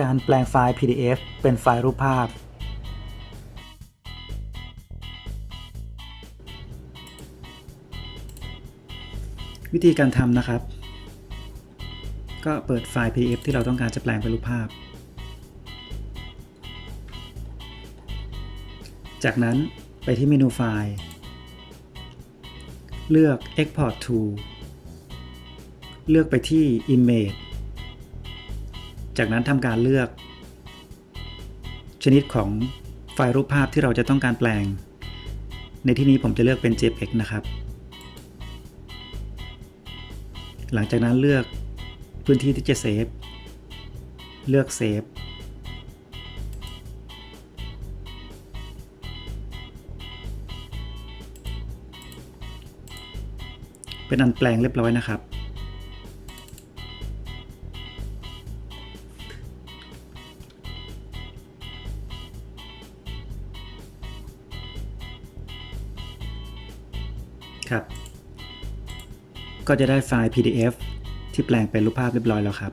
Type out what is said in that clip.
การแปลงไฟล์ PDF เป็นไฟล์รูปภาพ วิธีการทำนะครับ ก็เปิดไฟล์ PDF ที่เราต้องการจะแปลงเป็นรูปภาพ จากนั้นไปที่เมนูไฟล์ เลือก Export to เลือกไปที่ Image จากนั้นทำการเลือก ชนิดของไฟล์รูปภาพที่เราจะต้องการแปลง ในที่นี้ผมจะเลือกเป็น JPEG นะครับ หลังจากนั้นเลือกพื้นที่ที่จะเซฟ เลือกเซฟ เป็นอันแปลงเรียบร้อยนะครับ ครับ ก็จะได้ไฟล์ PDF ที่แปลงเป็นรูปภาพเรียบร้อยแล้วครับ